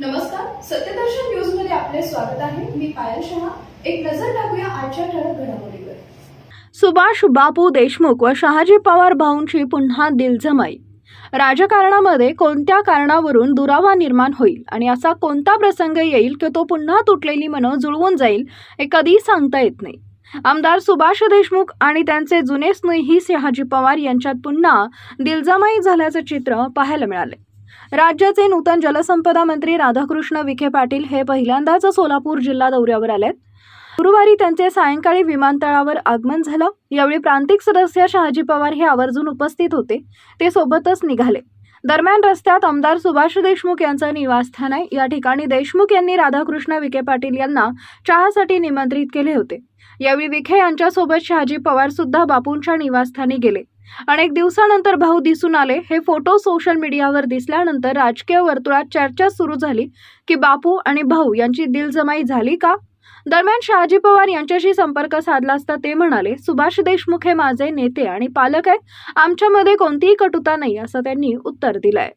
नमस्कार सत्यदर्शन न्यूजमध्ये आपले स्वागत आहे. मी पायल शहा. एक नजर टाकूया आजच्या ठळक घडामोडीवर. सुभाष बापू देशमुख व शहाजी पवार भाऊंची पुन्हा दिलजमाई. राजकारणामध्ये कोणत्या कारणावरून दुरावा निर्माण होईल आणि असा कोणता प्रसंग येईल की तो पुन्हा तुटलेली मनं जुळवून जाईल हे कधी सांगता येत नाही. आमदार सुभाष देशमुख आणि त्यांचे जुने स्नेही शहाजी पवार यांच्यात पुन्हा दिलजमाई झाल्याचं चित्र पाहायला मिळाले राज्याचे नूतन जलसंपदा मंत्री राधाकृष्ण विखे पाटील हे पहिल्यांदाच सोलापूर जिल्हा दौऱ्यावर आलेत. गुरुवारी त्यांचे सायंकाळी विमानतळावर आगमन झालं. यावेळी प्रांतिक सदस्य शहाजी पवार हे आवर्जून उपस्थित होते. ते सोबतच निघाले. दरम्यान रस्त्यात आमदार सुभाष देशमुख यांचं निवासस्थान आहे. या ठिकाणी देशमुख यांनी राधाकृष्ण विखे पाटील यांना चहासाठी निमंत्रित केले होते. यावेळी विखे यांच्यासोबत शहाजी पवार सुद्धा बापूंच्या निवासस्थानी गेले. अनेक दिवसानंतर भाऊ दिसून आले. हे फोटो सोशल मीडियावर दिसल्यानंतर राजकीय वर्तुळात चर्चा सुरू झाली की बापू आणि भाऊ यांची दिलजमाई झाली का? दरम्यान शहाजी पवार यांच्याशी संपर्क साधला असता ते म्हणाले सुभाष देशमुख हे माझे नेते आणि पालक आहेत. आमच्यामध्ये कोणतीही कटुता नाही असं त्यांनी उत्तर दिलंय.